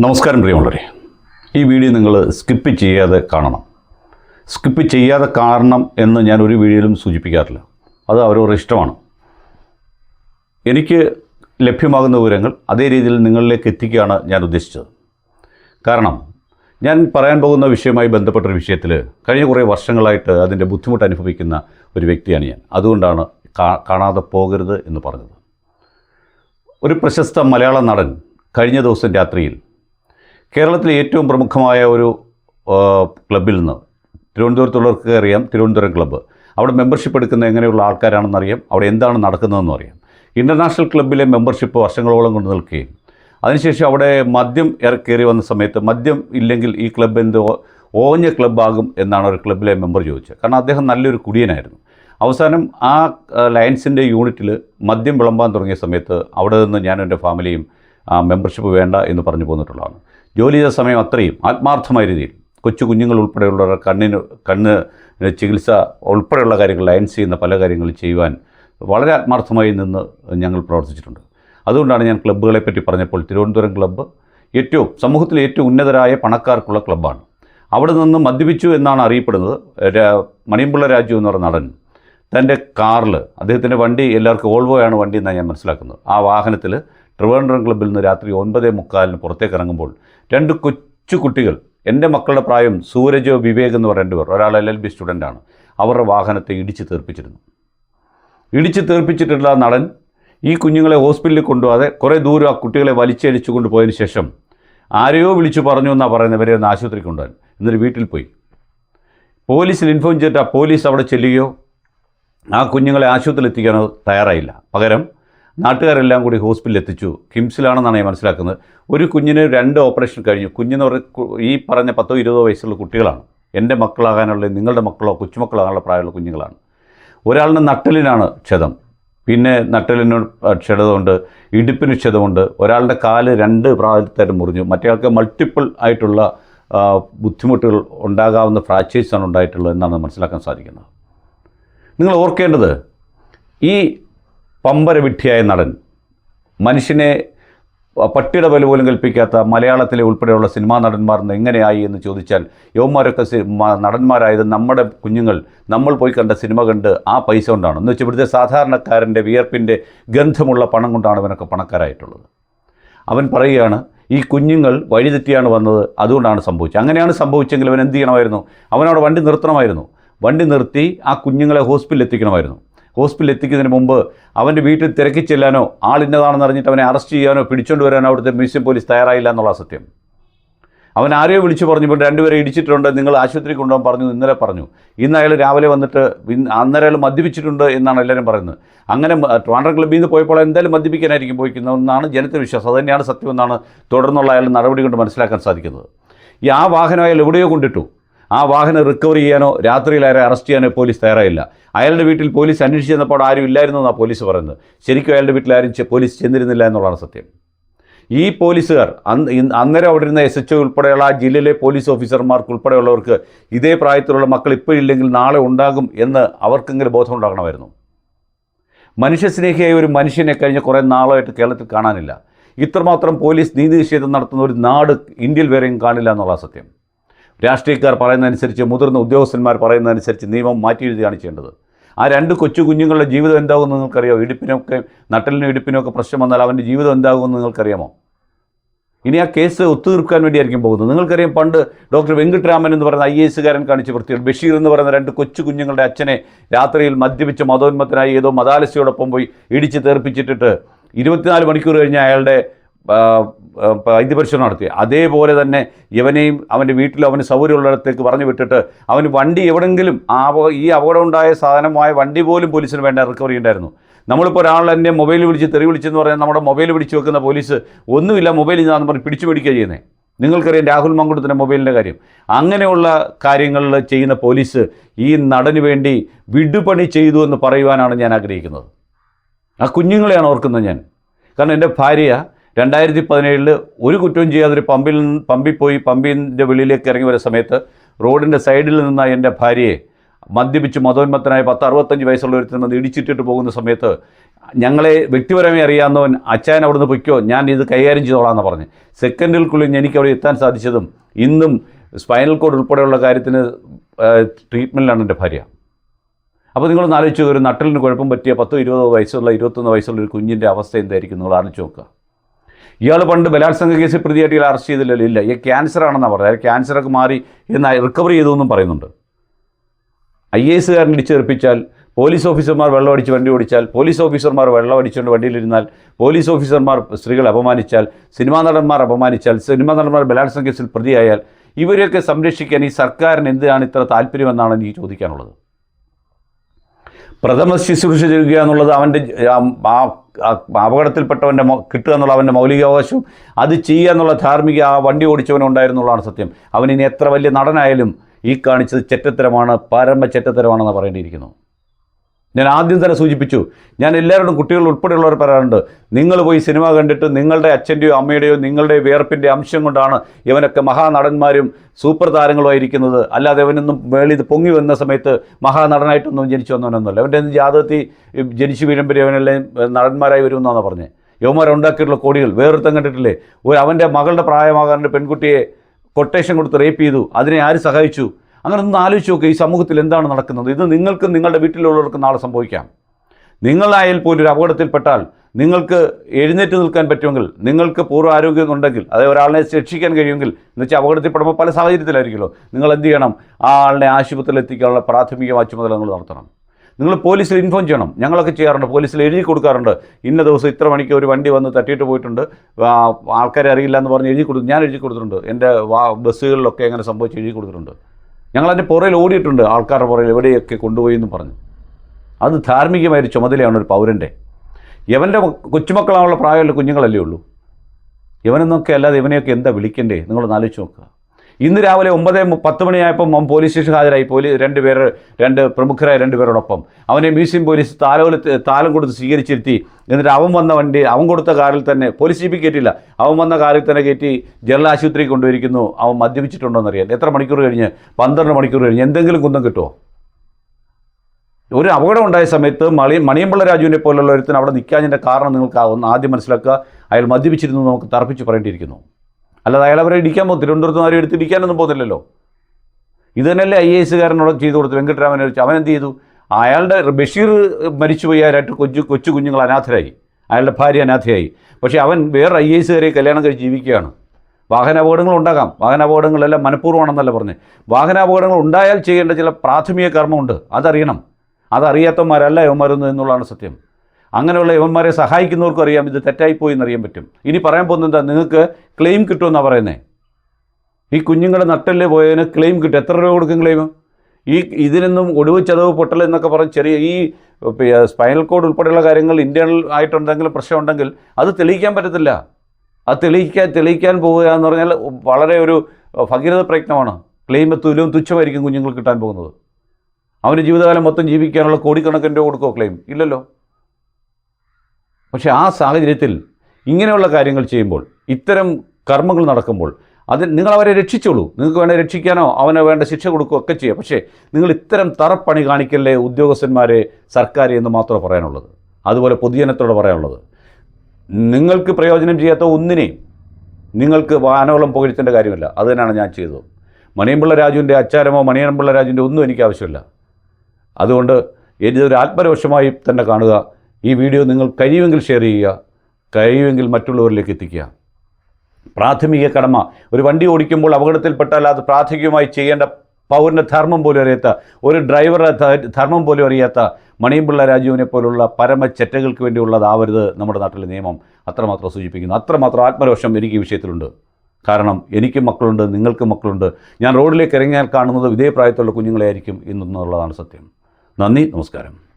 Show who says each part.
Speaker 1: നമസ്കാരം പ്രിയമുള്ളവരെ. ഈ വീഡിയോ നിങ്ങൾ സ്കിപ്പ് ചെയ്യാതെ കാണണം. സ്കിപ്പ് ചെയ്യാതെ കാണണം എന്ന് ഞാൻ ഒരു വീഡിയോയിലും സൂചിപ്പിക്കാറില്ല. അത് അവരവരുടെ ഇഷ്ടമാണ്. എനിക്ക് ലഭ്യമാകുന്ന വിവരങ്ങൾ അതേ രീതിയിൽ നിങ്ങളിലേക്ക് എത്തിക്കുകയാണ് ഞാൻ ഉദ്ദേശിച്ചത്. കാരണം ഞാൻ പറയാൻ പോകുന്ന വിഷയവുമായി ബന്ധപ്പെട്ടൊരു വിഷയത്തിൽ കഴിഞ്ഞ കുറേ വർഷങ്ങളായിട്ട് അതിന്റെ ബുദ്ധിമുട്ട് അനുഭവിക്കുന്ന ഒരു വ്യക്തിയാണ് ഞാൻ. അതുകൊണ്ടാണ് കാണാതെ പോകരുത് എന്ന് പറഞ്ഞത്. ഒരു പ്രശസ്ത മലയാള നടൻ കഴിഞ്ഞ ദിവസം രാത്രിയിൽ കേരളത്തിലെ ഏറ്റവും പ്രമുഖമായ ഒരു ക്ലബിൽ നിന്ന് തിരുവനന്തപുരത്തുള്ളവർക്ക് അറിയാം തിരുവനന്തപുരം ക്ലബ്ബ് അവിടെ മെമ്പർഷിപ്പ് എടുക്കുന്ന എങ്ങനെയുള്ള ആൾക്കാരാണെന്നറിയാം അവിടെ എന്താണ് നടക്കുന്നതെന്നും അറിയാം. ഇന്റർനാഷണൽ ക്ലബ്ബിലെ മെമ്പർഷിപ്പ് വർഷങ്ങളോളം കൊണ്ട് നിൽക്കുകയും അതിനുശേഷം അവിടെ മദ്യം ഇറക്കേറി വന്ന സമയത്ത് മദ്യം ഇല്ലെങ്കിൽ ഈ ക്ലബ്ബ് എന്തോ ഓഞ്ഞ ക്ലബ്ബാകും എന്നാണ് ഒരു ക്ലബ്ബിലെ മെമ്പർ ചോദിച്ചത്. കാരണം അദ്ദേഹം നല്ലൊരു കുടിയനായിരുന്നു. അവസാനം ആ ലയൻസിന്റെ യൂണിറ്റിൽ മദ്യം വിളമ്പാൻ തുടങ്ങിയ സമയത്ത് അവിടെ നിന്ന് ഞാനും എന്റെ ഫാമിലിയും മെമ്പർഷിപ്പ് വേണ്ട എന്ന് പറഞ്ഞു പോന്നിട്ടുള്ളതാണ്. ജോലി ചെയ്ത സമയം അത്രയും ആത്മാർത്ഥമായ രീതിയിൽ കൊച്ചു കുഞ്ഞുങ്ങൾ ഉൾപ്പെടെയുള്ളവർ കണ്ണിന് കണ്ണ് ചികിത്സ ഉൾപ്പെടെയുള്ള കാര്യങ്ങൾ ലയൻസ് ചെയ്യുന്ന പല കാര്യങ്ങളും ചെയ്യുവാൻ വളരെ ആത്മാർത്ഥമായി നിന്ന് ഞങ്ങൾ പ്രവർത്തിച്ചിട്ടുണ്ട്. അതുകൊണ്ടാണ് ഞാൻ ക്ലബ്ബുകളെ പറ്റി പറഞ്ഞപ്പോൾ തിരുവനന്തപുരം ക്ലബ്ബ് ഏറ്റവും സമൂഹത്തിലെ ഏറ്റവും ഉന്നതരായ പണക്കാർക്കുള്ള ക്ലബ്ബാണ്. അവിടെ നിന്ന് മദ്യപിച്ചു എന്നാണ് അറിയപ്പെടുന്നത്. മണിയമ്പിള്ള രാജു എന്ന് പറഞ്ഞ നടൻ. തന്റെ കാറിൽ അദ്ദേഹത്തിന്റെ വണ്ടി എല്ലാവർക്കും ഓൾവോയാണ് വണ്ടി എന്നാണ് ഞാൻ മനസ്സിലാക്കുന്നത്. ആ വാഹനത്തിൽ ട്രിവാൻഡ്രം ക്ലബ്ബിൽ നിന്ന് രാത്രി ഒൻപതേ മുക്കാലിന് പുറത്തേക്ക് ഇറങ്ങുമ്പോൾ രണ്ട് കൊച്ചു കുട്ടികൾ എന്റെ മക്കളുടെ പ്രായം സൂരജ് വിവേക് എന്ന് പറയുന്ന പേർ ഒരാൾ എൽ എൽ ബി സ്റ്റുഡന്റാണ് അവരുടെ വാഹനത്തെ ഇടിച്ച് തീർപ്പിച്ചിരുന്നു. ഇടിച്ച് തീർപ്പിച്ചിട്ടുള്ള നടൻ ഈ കുഞ്ഞുങ്ങളെ ഹോസ്പിറ്റലിൽ കൊണ്ടുപോകാതെ കുറേ ദൂരം ആ കുട്ടികളെ വലിച്ചടിച്ചു കൊണ്ടുപോയതിന് ശേഷം ആരെയോ വിളിച്ചു പറഞ്ഞു എന്നാണ് പറയുന്നത് ഇവരെ ഒന്ന് ആശുപത്രിക്ക് കൊണ്ടുപോകാൻ എന്നിട്ട് വീട്ടിൽ പോയി. പോലീസിൽ ഇൻഫോം ചെയ്തിട്ട് ആ പോലീസ് അവിടെ ചെല്ലുകയോ ആ കുഞ്ഞുങ്ങളെ ആശുപത്രിയിൽ എത്തിക്കാനോ തയ്യാറായില്ല. പകരം നാട്ടുകാരെല്ലാം കൂടി ഹോസ്പിറ്റലിൽ എത്തിച്ചു കിംസിലാണെന്നാണ് ഞാൻ മനസ്സിലാക്കുന്നത്. ഒരു കുഞ്ഞിന് രണ്ട് ഓപ്പറേഷൻ കഴിഞ്ഞു. കുഞ്ഞെന്ന് പറഞ്ഞ ഈ പറഞ്ഞ പത്തോ ഇരുപതോ വയസ്സുള്ള കുട്ടികളാണ്. എന്റെ മക്കളാകാനുള്ള നിങ്ങളുടെ മക്കളോ കൊച്ചുമക്കളാകാനുള്ള പ്രായമുള്ള കുഞ്ഞുങ്ങളാണ്. ഒരാളിന് നട്ടലിനാണ് ക്ഷതം. പിന്നെ നട്ടലിന് ക്ഷതമുണ്ട് ഇടുപ്പിന് ക്ഷതമുണ്ട്. ഒരാളുടെ കാൽ രണ്ട് പ്രായത്തായിട്ട് മുറിഞ്ഞു. മറ്റേയാൾക്ക് മൾട്ടിപ്പിൾ ആയിട്ടുള്ള ബുദ്ധിമുട്ടുകൾ ഉണ്ടാകാവുന്ന ഫ്രാക്ചേഴ്സാണ് ഉണ്ടായിട്ടുള്ളത് എന്നാണ് മനസ്സിലാക്കാൻ സാധിക്കുന്നത്. നിങ്ങൾ ഓർക്കേണ്ടത് ഈ പമ്പരവിഡ്ഢിയായ നടൻ. മനുഷ്യനെ പട്ടിയുടെ വില പോലും കൽപ്പിക്കാത്ത മലയാളത്തിലെ ഉൾപ്പെടെയുള്ള സിനിമാ നടന്മാർ എങ്ങനെയായി എന്ന് ചോദിച്ചാൽ യവന്മാരൊക്കെ നടന്മാരായത് നമ്മുടെ കുഞ്ഞുങ്ങൾ നമ്മൾ പോയി കണ്ട സിനിമ കണ്ട് ആ പൈസ കൊണ്ടാണ്. എന്ന് വെച്ചാൽ ഇവിടുത്തെ സാധാരണക്കാരന്റെ വിയർപ്പിന്റെ ഗന്ധമുള്ള പണം കൊണ്ടാണ് ഇവനൊക്കെ പണക്കാരായിട്ടുള്ളത്. അവൻ പറയുകയാണ് ഈ കുഞ്ഞുങ്ങൾ വഴിതെറ്റിയാണ് വന്നത് അതുകൊണ്ടാണ് സംഭവിച്ചത്. അങ്ങനെയാണ് സംഭവിച്ചെങ്കിൽ അവൻ എന്ത് ചെയ്യണമായിരുന്നു? അവനവിടെ വണ്ടി നിർത്തണമായിരുന്നു. വണ്ടി നിർത്തി ആ കുഞ്ഞുങ്ങളെ ഹോസ്പിറ്റലിൽ എത്തിക്കണമായിരുന്നു. ഹോസ്പിറ്റലിൽ എത്തിക്കുന്നതിന് മുമ്പ് അവന്റെ വീട്ടിൽ തിരക്കി ചെല്ലാനോ ആളിന്നതാണെന്ന് അറിഞ്ഞിട്ട് അവനെ അറസ്റ്റ് ചെയ്യാനോ പിടിച്ചുകൊണ്ട് വരാനോ അവിടുത്തെ മ്യൂസിയം പോലീസ് തയ്യാറായില്ല എന്നുള്ള സത്യം. അവൻ ആരെയോ വിളിച്ചു പറഞ്ഞപ്പോൾ രണ്ടുപേരെ ഇടിച്ചിട്ടുണ്ട് നിങ്ങൾ ആശുപത്രി കൊണ്ടുപോകാൻ പറഞ്ഞു ഇന്നലെ പറഞ്ഞു. ഇന്ന് അയാൾ രാവിലെ വന്നിട്ട് അന്നേരം അയാൾ മദ്യപിച്ചിട്ടുണ്ട് എന്നാണ് എല്ലാവരും പറയുന്നത്. അങ്ങനെ ട്രാൻഡർ ക്ലബ്ബിൽ നിന്ന് പോയപ്പോൾ എന്തായാലും മദ്യപിക്കാനായിരിക്കും പോയിക്കുന്നത് എന്നാണ് ജനത്തിന് വിശ്വാസം. അതുതന്നെയാണ് സത്യമെന്നാണ് തുടർന്നുള്ള അയാൾ നടപടി കൊണ്ട് മനസ്സിലാക്കാൻ സാധിക്കുന്നത്. ഈ ആ വാഹനം അയാൾ എവിടെയോ കൊണ്ടിട്ടു. ആ വാഹനം റിക്കവർ ചെയ്യാനോ രാത്രിയിൽ അയാളെ അറസ്റ്റ് ചെയ്യാനോ പോലീസ് തയ്യാറായില്ല. അയാളുടെ വീട്ടിൽ പോലീസ് അന്വേഷിച്ച് ചെന്നപ്പോൾ ആരും ഇല്ലായിരുന്നു എന്നാണ് പോലീസ് പറയുന്നത്. ശരിക്കും അയാളുടെ വീട്ടിൽ ആരും പോലീസ് ചെന്നിരുന്നില്ല എന്നുള്ളതാണ് സത്യം. ഈ പോലീസുകാർ അന്ന് അന്നേരം അവിടെ ഇരുന്ന എസ് എച്ച് ഉൾപ്പെടെയുള്ള ആ ജില്ലയിലെ പോലീസ് ഓഫീസർമാർക്ക് ഉൾപ്പെടെയുള്ളവർക്ക് ഇതേ പ്രായത്തിലുള്ള മക്കൾ ഇപ്പോഴില്ലെങ്കിൽ നാളെ ഉണ്ടാകും എന്ന് അവർക്കെങ്കിലും ബോധം ഉണ്ടാകണമായിരുന്നു മനുഷ്യസ്നേഹിയായ ഒരു മനുഷ്യനെ കഴിഞ്ഞ കുറേ നാളായിട്ട് കേരളത്തിൽ കാണാനില്ല. ഇത്രമാത്രം പോലീസ് നീതി നിഷേധം നടത്തുന്ന ഒരു നാട് ഇന്ത്യയിൽ വേറെയും കാണില്ല എന്നുള്ള സത്യം. രാഷ്ട്രീയക്കാർ പറയുന്നതനുസരിച്ച് മുതിർന്ന ഉദ്യോഗസ്ഥന്മാർ പറയുന്നതനുസരിച്ച് നിയമം മാറ്റി എഴുതിയാണ് ചെയ്യേണ്ടത്. ആ രണ്ട് കൊച്ചു കുഞ്ഞുങ്ങളുടെ ജീവിതം എന്താകുമെന്ന് നിങ്ങൾക്കറിയാമോ? ഇടുപ്പിനൊക്കെ നട്ടലിനും ഇടുപ്പിനൊക്കെ പ്രശ്നം വന്നാൽ അവന്റെ ജീവിതം എന്താകുമെന്ന് നിങ്ങൾക്കറിയാമോ? ഇനി ആ കേസ് ഒത്തുതീർക്കാൻ വേണ്ടിയായിരിക്കും പോകുന്നത്. നിങ്ങൾക്കറിയാം പണ്ട് ഡോക്ടർ വെങ്കിട്ടരാമൻ എന്ന് പറയുന്ന ഐ എസ് കാരൻ കാണിച്ച വൃത്തികൾ ബഷീർ എന്ന് പറയുന്ന രണ്ട് കൊച്ചു കുഞ്ഞുങ്ങളുടെ അച്ഛനെ രാത്രിയിൽ മദ്യപിച്ച് മതോന്മത്തനായി ഏതോ മതാലസിയോടൊപ്പം പോയി ഇടിച്ച് തെറിപ്പിച്ചിട്ടിട്ട് ഇരുപത്തിനാല് മണിക്കൂർ കഴിഞ്ഞ് അയാളുടെ വൈദ്യപരിശോധന നടത്തി. അതേപോലെ തന്നെ ഇവനെയും അവന്റെ വീട്ടിൽ അവന് സൗകര്യമുള്ളിടത്തേക്ക് പറഞ്ഞു വിട്ടിട്ട് അവന് വണ്ടി എവിടെങ്കിലും ആ ഈ അപകടം ഉണ്ടായ സാധനമായ വണ്ടി പോലും പോലീസിന് വേണ്ട റിക്കവറി ഉണ്ടായിരുന്നു. നമ്മളിപ്പോൾ ഒരാൾ എന്നെ മൊബൈൽ വിളിച്ച് തെറി വിളിച്ചെന്ന് പറഞ്ഞാൽ നമ്മുടെ മൊബൈൽ വിളിച്ച് വെക്കുന്ന പോലീസ് ഒന്നുമില്ല മൊബൈൽ ഇന്നാന്ന് പറഞ്ഞ് പിടിച്ചു പിടിക്കുക ചെയ്യുന്നത് നിങ്ങൾക്കറിയാം രാഹുൽ മങ്കുടത്തിന്റെ മൊബൈലിന്റെ കാര്യം. അങ്ങനെയുള്ള കാര്യങ്ങളിൽ ചെയ്യുന്ന പോലീസ് ഈ നടന് വേണ്ടി വിടുപണി ചെയ്തു എന്ന് പറയുവാനാണ് ഞാൻ ആഗ്രഹിക്കുന്നത്. ആ കുഞ്ഞുങ്ങളെയാണ് ഓർക്കുന്നത് ഞാൻ. കാരണം എന്റെ ഭാര്യ രണ്ടായിരത്തി പതിനേഴിൽ ഒരു കുറ്റവും ചെയ്യാതെ ഒരു പമ്പിൽ നിന്ന് പമ്പിൽ പോയി പമ്പിന്റെ വെളിയിലേക്ക് ഇറങ്ങി വരുന്ന സമയത്ത് റോഡിന്റെ സൈഡിൽ നിന്ന എന്റെ ഭാര്യയെ മദ്യപിച്ച് മതോന്മത്തനായ പത്ത് അറുപത്തഞ്ച് വയസ്സുള്ള ഒരുത്തൻ വന്ന് ഇടിച്ചിട്ടിട്ട് പോകുന്ന സമയത്ത് ഞങ്ങളെ വ്യക്തിപരമായി അറിയാവുന്നവൻ അച്ഛൻ അവിടുന്ന് പൊയ്ക്കോ ഞാൻ ഇത് കൈകാര്യം ചെയ്തോളാമെന്ന് പറഞ്ഞ്. സെക്കൻഡുകൾക്കുള്ളിൽ എനിക്ക് അവിടെ എത്താൻ സാധിച്ചതും ഇന്നും സ്പൈനൽ കോഡ് ഉൾപ്പെടെയുള്ള കാര്യത്തിന് ട്രീറ്റ്മെന്റിലാണ് എന്റെ ഭാര്യ. അപ്പോൾ നിങ്ങളൊന്ന് ആലോചിച്ച് ഒരു നട്ടലിന് കുഴപ്പം പറ്റിയ പത്തോ ഇരുപതോ വയസ്സുള്ള ഇരുപത്തൊന്ന് വയസ്സുള്ള ഒരു കുഞ്ഞിന്റെ അവസ്ഥ എന്തായിരിക്കും? നിങ്ങൾ ആലോചിച്ച് നോക്കുക ഇയാൾ പണ്ട് ബലാത്സംഗ കേസിൽ പ്രതിയായിട്ട് ഇയാൾ അറസ്റ്റ് ചെയ്തില്ലല്ലോ ഇല്ല ഈ ക്യാൻസർ ആണെന്നാണ് പറഞ്ഞത്. അയാൾ ക്യാൻസറൊക്കെ മാറി എന്ന് റിക്കവർ ചെയ്തു എന്നും പറയുന്നുണ്ട്. ഐ എ എസുകാരൻ ഇടിച്ചെറിപ്പിച്ചാൽ പോലീസ് ഓഫീസർമാർ വെള്ളം അടിച്ച് വണ്ടി ഓടിച്ചാൽ പോലീസ് ഓഫീസർമാർ വെള്ളം അടിച്ചുകൊണ്ട് വണ്ടിയിലിരുന്നാൽ പോലീസ് ഓഫീസർമാർ സ്ത്രീകളെ അപമാനിച്ചാൽ സിനിമാ നടന്മാർ അപമാനിച്ചാൽ സിനിമാ നടന്മാർ ബലാത്സംഗ കേസിൽ പ്രതിയായാൽ ഇവരെയൊക്കെ സംരക്ഷിക്കാൻ ഈ സർക്കാരിന് എന്തിനാണ് ഇത്ര താല്പര്യമെന്നാണ് എനിക്ക് ചോദിക്കാനുള്ളത്. പ്രഥമ ശുശ്രൂഷ ചെയ്യുക എന്നുള്ളത് അവന്റെ ആ അപകടത്തിൽപ്പെട്ടവന്റെ കിട്ടുക എന്നുള്ള അവന്റെ മൗലികാവകാശം അത് ചെയ്യുക എന്നുള്ള ധാർമ്മിക ആ വണ്ടി ഓടിച്ചവനുണ്ടായിരുന്നുള്ളതാണ് സത്യം. അവനിനി എത്ര വലിയ നടനായാലും ഈ കാണിച്ചത് ചെറ്റത്തരമാണ് പരമ ചെറ്റത്തരമാണെന്ന് പറയേണ്ടിയിരിക്കുന്നു. ഞാൻ ആദ്യം തന്നെ സൂചിപ്പിച്ചു ഞാൻ എല്ലാവരോടും കുട്ടികൾ ഉൾപ്പെടെയുള്ളവർ പറയാറുണ്ട് നിങ്ങൾ പോയി സിനിമ കണ്ടിട്ട് നിങ്ങളുടെ അച്ഛന്റെയോ അമ്മയുടെയോ നിങ്ങളുടെ വിയർപ്പിന്റെ അംശം കൊണ്ടാണ് ഇവനൊക്കെ മഹാനടന്മാരും സൂപ്പർ താരങ്ങളുമായിരിക്കുന്നത് അല്ലാതെ ഇവനൊന്നും മേളിൽ ഇത് പൊങ്ങി വന്ന സമയത്ത് മഹാനടനായിട്ടൊന്നും ജനിച്ചു വന്നവനൊന്നുമല്ല. അവന്റെ ജാതകത്തിൽ ജനിച്ചു വീഴുമ്പോൾ ഇവനെല്ലാം നടന്മാരായി വരുമെന്നാണ് പറഞ്ഞത്. യവന്മാരുണ്ടാക്കിയിട്ടുള്ള കോടികൾ വേറൊരുത്തം കണ്ടിട്ടില്ലേ? ഒരു അവന്റെ മകളുടെ പ്രായമാകാറുണ്ട് പെൺകുട്ടിയെ കൊട്ടേഷൻ കൊടുത്ത് റേപ്പ് ചെയ്തു. അതിനെ ആര് സഹായിച്ചു? അങ്ങനെ ഒന്ന് ആലോചിച്ച് നോക്കുക ഈ സമൂഹത്തിൽ എന്താണ് നടക്കുന്നത്? ഇത് നിങ്ങൾക്ക് നിങ്ങളുടെ വീട്ടിലുള്ളവർക്ക് നാളെ സംഭവിക്കാം. നിങ്ങളായാൽ പോലും ഒരു അപകടത്തിൽപ്പെട്ടാൽ നിങ്ങൾക്ക് എഴുന്നേറ്റ് നിൽക്കാൻ പറ്റുമെങ്കിൽ നിങ്ങൾക്ക് പൂർവ ആരോഗ്യം ഉണ്ടെങ്കിൽ അതായത് ഒരാളിനെ രക്ഷിക്കാൻ കഴിയുമെങ്കിൽ എന്ന് വെച്ചാൽ അപകടത്തിൽപ്പെടുമ്പോൾ പല സാഹചര്യത്തിലായിരിക്കുമല്ലോ. നിങ്ങൾ എന്ത് ചെയ്യണം? ആ ആളിനെ ആശുപത്രിയിൽ എത്തിക്കാനുള്ള പ്രാഥമിക ചുമതല നിങ്ങൾ നടത്തണം. നിങ്ങൾ പോലീസിൽ ഇൻഫോം ചെയ്യണം. ഞങ്ങളൊക്കെ ചെയ്യാറുണ്ട്. പോലീസിൽ എഴുതി കൊടുക്കാറുണ്ട്. ഇന്ന ദിവസം ഇത്ര മണിക്ക് ഒരു വണ്ടി വന്ന് തട്ടിയിട്ട് പോയിട്ടുണ്ട്. ആൾക്കാരെ അറിയില്ല എന്ന് പറഞ്ഞ് എഴുതി കൊടുത്തു ഞാൻ എഴുതി കൊടുത്തിട്ടുണ്ട്. എന്റെ ബസ്സുകളിലൊക്കെ അങ്ങനെ സംഭവിച്ച് എഴുതി കൊടുത്തിട്ടുണ്ട്. ഞങ്ങളതിന്റെ പുറയിൽ ഓടിയിട്ടുണ്ട്. ആൾക്കാരുടെ പുറയിൽ എവിടെയൊക്കെ കൊണ്ടുപോയി എന്ന് പറഞ്ഞു. അത് ധാർമ്മികമായ ഒരു ചുമതലയാണ് ഒരു പൗരന്റെ. യവന്റെ കൊച്ചുമക്കളാണുള്ള പ്രായമുള്ള കുഞ്ഞുങ്ങളല്ലേ ഉള്ളൂ. ഇവനെന്നൊക്കെ അല്ലാതെ ഇവനെയൊക്കെ എന്താ വിളിക്കണ്ടേ? നിങ്ങളൊന്ന് ആലോചിച്ച് നോക്കുക ഇന്ന് രാവിലെ ഒമ്പത് പത്ത് മണിയായപ്പം അവൻ പോലീസ് സ്റ്റേഷൻ ഹാജരായി. പോലീസ് രണ്ട് പേര് രണ്ട് പ്രമുഖരായ രണ്ട് പേരോടൊപ്പം. അവനെ മ്യൂസിയം പോലീസ് താലോല താലം കൊടുത്ത് സ്വീകരിച്ചിരുത്തി. എന്നിട്ട് അവൻ വന്ന വണ്ടി അവൻ കൊടുത്ത കാറിൽ തന്നെ പോലീസ് ജീപ്പിൽ കയറ്റില്ല അവൻ വന്ന കാറിൽ തന്നെ കയറ്റി ജനറൽ ആശുപത്രി കൊണ്ടുപോയിരിക്കുന്നു അവൻ മദ്യപിച്ചിട്ടുണ്ടോ എന്നറിയാൻ എത്ര മണിക്കൂർ കഴിഞ്ഞ്? പന്ത്രണ്ട് മണിക്കൂർ കഴിഞ്ഞ്. എന്തെങ്കിലും കുന്തം കിട്ടുമോ ഒരു അപകടം ഉണ്ടായ സമയത്ത് മണി മണിയമ്പിള്ള രാജുവിനെ പോലുള്ള ഒരുത്തിന് അവിടെ നിൽക്കാതിന്റെ കാരണം നിങ്ങൾക്ക് ആദ്യം മനസ്സിലാക്കുക. അയാൾ മദ്യപിച്ചിരുന്നു നമുക്ക് തർപ്പിച്ച് പറയേണ്ടിയിരിക്കുന്നു. അല്ലാതെ അയാൾ അവരെ ഇടിക്കാൻ പോകും തിരുവനന്തപുരത്ത് ആരും എടുത്ത് ഇടിക്കാനൊന്നും പോകുന്നില്ലല്ലോ ഇത് തന്നെയല്ലേ ഐ എ എസുകാരനോട് ചെയ്തു കൊടുത്തു വെങ്കട്ടരാമനെ വെച്ച് അവൻ എന്ത് ചെയ്തു? അയാളുടെ ബഷീർ മരിച്ചുപോയി. ആ കൊച്ചു കൊച്ചു കുഞ്ഞുങ്ങൾ അനാഥരായി. അയാളുടെ ഭാര്യ അനാഥയായി. പക്ഷേ അവൻ വേറെ ഐ എ എസുകാരെ കല്യാണം കഴിച്ച് ജീവിക്കുകയാണ്. വാഹനാപകടങ്ങൾ ഉണ്ടാകാം. വാഹനാപകടങ്ങളെല്ലാം മനഃപൂർവമാണെന്നല്ല പറഞ്ഞ്. വാഹനാപകടങ്ങൾ ഉണ്ടായാൽ ചെയ്യേണ്ട ചില പ്രാഥമിക കർമ്മമുണ്ട്. അതറിയണം. അതറിയാത്തവന്മാരല്ല യവന്മാരൊന്നും എന്നുള്ളതാണ് സത്യം. അങ്ങനെയുള്ള യവന്മാരെ സഹായിക്കുന്നവർക്കും അറിയാം ഇത് തെറ്റായിപ്പോയി എന്നറിയാൻ പറ്റും. ഇനി പറയാൻ പോകുന്നത് എന്താ നിങ്ങൾക്ക് ക്ലെയിം കിട്ടുമെന്നാണ് പറയുന്നത് ഈ കുഞ്ഞുങ്ങളുടെ നട്ടൽ പോയതിന് ക്ലെയിം കിട്ടും. എത്ര രൂപ കൊടുക്കും ക്ലെയിം ഈ ഇതിനൊന്നും ഒടിവ് ചതവ് പൊട്ടൽ എന്നൊക്കെ പറഞ്ഞ് ചെറിയ ഈ സ്പൈനൽ കോഡ് ഉൾപ്പെടെയുള്ള കാര്യങ്ങൾ ഇന്റേണൽ ആയിട്ടുണ്ടെങ്കിലും പ്രശ്നമുണ്ടെങ്കിൽ അത് തെളിയിക്കാൻ പറ്റത്തില്ല. അത് തെളിയിക്കാൻ തെളിയിക്കാൻ പോവുക എന്ന് പറഞ്ഞാൽ വളരെ ഒരു ഭഗീരഥ പ്രയത്നമാണ്. ക്ലെയിം എത്തൂലും തുച്ഛമായിരിക്കും കുഞ്ഞുങ്ങൾ കിട്ടാൻ പോകുന്നത്. അവന് ജീവിതകാലം മൊത്തം ജീവിക്കാനുള്ള കോടിക്കണക്കിന്റെ കൊടുക്കുമോ ക്ലെയിം ഇല്ലല്ലോ. പക്ഷേ ആ സാഹചര്യത്തിൽ ഇങ്ങനെയുള്ള കാര്യങ്ങൾ ചെയ്യുമ്പോൾ ഇത്തരം കർമ്മങ്ങൾ നടക്കുമ്പോൾ അത് നിങ്ങൾ അവരെ രക്ഷിച്ചോളൂ. നിങ്ങൾക്ക് വേണ്ട രക്ഷിക്കാനോ അവന് വേണ്ട ശിക്ഷ കൊടുക്കുകയോ ഒക്കെ ചെയ്യാം. പക്ഷേ നിങ്ങൾ ഇത്തരം തറപ്പണി കാണിക്കല്ലേ ഉദ്യോഗസ്ഥന്മാരെ സർക്കാർ എന്ന് മാത്രമേ പറയാനുള്ളത്. അതുപോലെ പൊതുജനത്തോട് പറയാനുള്ളത്. നിങ്ങൾക്ക് പ്രയോജനം ചെയ്യാത്ത ഒന്നിനെയും നിങ്ങൾക്ക് വാനോളം പുകഴ്ത്തേണ്ട കാര്യമില്ല. അത് തന്നെയാണ് ഞാൻ ചെയ്തത്. മണിയമ്പിള്ള രാജുവിന്റെ അച്ചാരമോ മണിയമ്പിള്ള രാജുവിന്റെ ഒന്നും എനിക്ക് ആവശ്യമില്ല. അതുകൊണ്ട് ഇതൊരു ആത്മരോഷമായി തന്നെ കാണുക. ഈ വീഡിയോ നിങ്ങൾ കഴിയുമെങ്കിൽ ഷെയർ ചെയ്യുക കഴിയുമെങ്കിൽ മറ്റുള്ളവരിലേക്ക് എത്തിക്കുക. പ്രാഥമിക കടമ ഒരു വണ്ടി ഓടിക്കുമ്പോൾ അപകടത്തിൽപ്പെട്ടാൽ അത് പ്രാഥമികമായി ചെയ്യേണ്ട പൗരന്റെ ധർമ്മം പോലും അറിയാത്ത ഒരു ഡ്രൈവറുടെ ധർമ്മം പോലും അറിയാത്ത മണിയമ്പിള്ള രാജുവിനെ പോലുള്ള പരമച്ചറ്റകൾക്ക് വേണ്ടിയുള്ളതാവരുത് നമ്മുടെ നാട്ടിലെ നിയമം. അത്രമാത്രം സൂചിപ്പിക്കുന്നു. അത്രമാത്രം ആത്മരോഷം എനിക്ക് ഈ വിഷയത്തിലുണ്ട്. കാരണം എനിക്കും മക്കളുണ്ട് നിങ്ങൾക്കും മക്കളുണ്ട്. ഞാൻ റോഡിലേക്ക് ഇറങ്ങിയാൽ കാണുന്നത് ഇതേ പ്രായത്തിലുള്ള കുഞ്ഞുങ്ങളെയായിരിക്കും എന്നുള്ളതാണ് സത്യം. നന്ദി നമസ്കാരം.